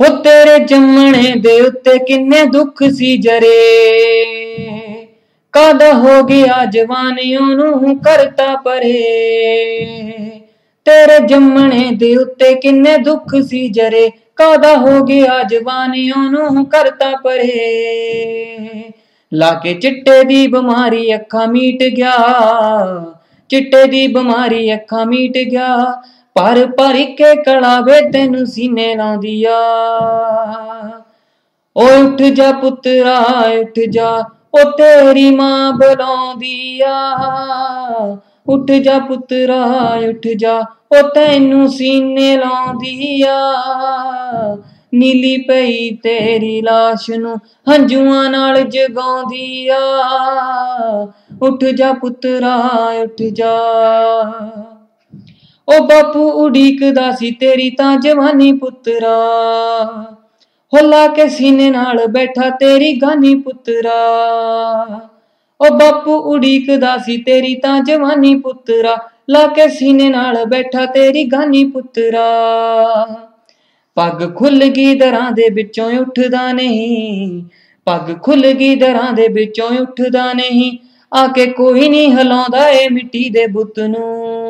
ਹੋ ਤੇਰੇ ਜੰਮਣੇ ਦੇ ਉੱਤੇ ਕਿੰਨੇ ਦੁੱਖ ਸੀ ਜਰੇ। ਕਦ ਹੋ ਗਿਆ ਜਵਾਨੀ ਉਹਨੂੰ ਕਰਤਾ ਪਰੇ। ਤੇਰੇ ਜੰਮਣੇ ਦੇ ਉੱਤੇ ਕਿੰਨੇ ਦੁੱਖ ਸੀ ਜਰੇ। ਕਾਦਾ ਹੋ ਗਿਆ ਜਵਾਨੀ ਨੂੰ ਕਰਤਾ ਪਰੇ। ਲਾ ਕੇ ਚਿੱਟੇ ਦੀ ਬਿਮਾਰੀ ਅੱਖਾਂ ਮੀਟ ਗਿਆ। ਚਿੱਟੇ ਦੀ ਬਿਮਾਰੀ ਅੱਖਾਂ ਮੀਟ ਗਿਆ। ਪਰ ਪਰ ਕੇ ਕਲਾਵੇ ਤੈਨੂੰ ਸੀਨੇ ਲਾਉਂਦੀ ਆ। ਓ ਉੱਠ ਜਾ ਪੁੱਤਰਾ ਉੱਠ ਜਾ, ਓ ਤੇਰੀ ਮਾਂ ਬੁਲਾਉਂਦੀ ਆ। ਉੱਠ ਜਾ ਪੁੱਤਰਾ ਉੱਠ ਜਾ ਉਹ ਤੈਨੂੰ ਸੀਨੇ ਲਾਉਂਦੀ ਆ। ਨੀਲੀ ਪਈ ਤੇਰੀ ਲਾਸ਼ ਨੂੰ ਹੰਝੂਆਂ ਨਾਲ ਜਗਾਉਂਦੀ ਆ। ਉੱਠ ਜਾ ਪੁੱਤਰਾ ਉੱਠ ਜਾ। ਉਹ ਬਾਪੂ ਉਡੀਕਦਾ ਸੀ, ਤੇਰੀ ਤਾਂ ਜਵਾਨੀ ਪੁੱਤਰਾ। ਹੋਲਾ ਕੇ ਸੀਨੇ ਨਾਲ ਬੈਠਾ, ਤੇਰੀ ਗਾਨੀ ਪੁੱਤਰਾ। ਉਹ ਬਾਪੂ ਉਡੀਕਦਾ ਸੀ, ਤੇਰੀ ਤਾਂ ਜਵਾਨੀ ਪੁੱਤਰਾ। ਲਾ ਕੇ ਸੀਨੇ ਨਾਲ ਬੈਠਾ, ਤੇਰੀ ਗਾਨੀ ਪੁੱਤਰਾ। ਪੱਗ ਖੁੱਲ ਗਈ ਦਰਾਂ ਦੇ ਵਿੱਚੋਂ, ਉੱਠਦਾ ਨਹੀਂ। ਪੱਗ ਖੁੱਲ ਗਈ ਦਰਾਂ ਦੇ ਵਿੱਚੋਂ, ਉੱਠਦਾ ਨਹੀਂ। ਆ ਕੇ ਕੋਈ ਨਹੀਂ ਹਲਾਉਂਦਾ ਏ ਮਿੱਟੀ ਦੇ ਬੁੱਤ ਨੂੰ।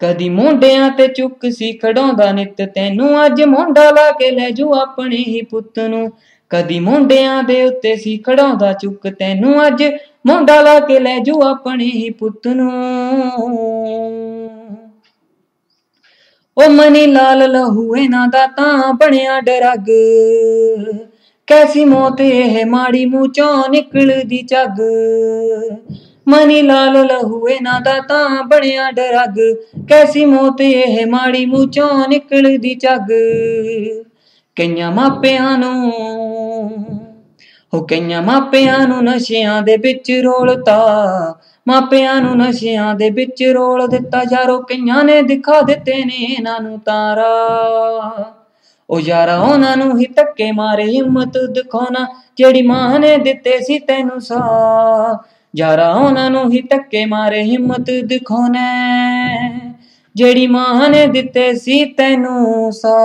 ਕਦੀ ਮੁੰਡਿਆਂ ਤੇ ਚੁੱਕ ਸੀ ਖੜਾਉਂਦਾ ਨਿਤ, ਤੈਨੂੰ ਅੱਜ ਮੁੰਡਾ ਲਾ ਕੇ ਲੈ ਜੂ ਆਪਣੇ ਹੀ ਪੁੱਤ ਨੂੰ। ਕਦੀ ਮੁੰਡਿਆਂ ਦੇ ਉੱਤੇ ਸੀ ਖੜਾਉਂਦਾ ਚੁੱਕ, ਤੈਨੂੰ ਅੱਜ ਮੁੰਡਾ ਲਾ ਕੇ ਲੈ ਜੂ ਆਪਣੇ ਹੀ ਪੁੱਤ ਨੂੰ। ਉਹ ਮਨੀ ਲਾਲ ਲਹੂ ਇਹਨਾਂ ਦਾ ਤਾਂ ਬਣਿਆ ਡਰਗ। ਕੈਸੀ ਮੌਤ ਇਹ ਮਾੜੀ ਮੂੰਹ ਚੋਂ ਨਿਕਲਦੀ ਚੱਗ ਮਨੀ ਲਾਲ ਲਹੂ ਇਹਨਾਂ ਦਾ ਤਾਂ ਬਣਿਆ ਡਰਗ। ਕੈਸੀ ਮੌਤ ਇਹ ਮਾੜੀ ਮੂੰਹ ਚੋਂ ਨਿਕਲਦੀ ਝੱਗ। ਕਈਆਂ ਮਾਪਿਆਂ ਨੂੰ, ਹੋ ਕਈਆਂ ਮਾਪਿਆਂ ਨੂੰ ਨਸ਼ਿਆਂ ਦੇ ਵਿੱਚ ਰੋਲਤਾ। ਮਾਪਿਆਂ ਨੂੰ ਨਸ਼ਿਆਂ ਦੇ ਵਿੱਚ ਰੋਲ ਦਿੱਤਾ, ਯਾਰੋ ਕਈਆਂ ਨੇ ਦਿਖਾ ਦਿੱਤੇ ਨੇ ਇਹਨਾਂ ਨੂੰ ਤਾਰਾ। ਉਹ ਯਾਰਾ ਉਹਨਾਂ ਨੂੰ ਹੀ ਧੱਕੇ ਮਾਰੇ, ਹਿੰਮਤ ਦਿਖਾਉਣਾ, ਜਿਹੜੀ ਮਾਂ ਨੇ ਦਿੱਤੇ ਸੀ ਤੈਨੂੰ ਸਾ ਯਾਰਾ ਉਹਨਾਂ ਨੂੰ ਹੀ ਧੱਕੇ ਮਾਰੇ ਹਿੰਮਤ ਦਿਖਾਉਣਾ ਜਿਹੜੀ ਮਾਂ ਨੇ ਦਿੱਤੇ ਸੀ ਤੈਨੂੰ ਸਾ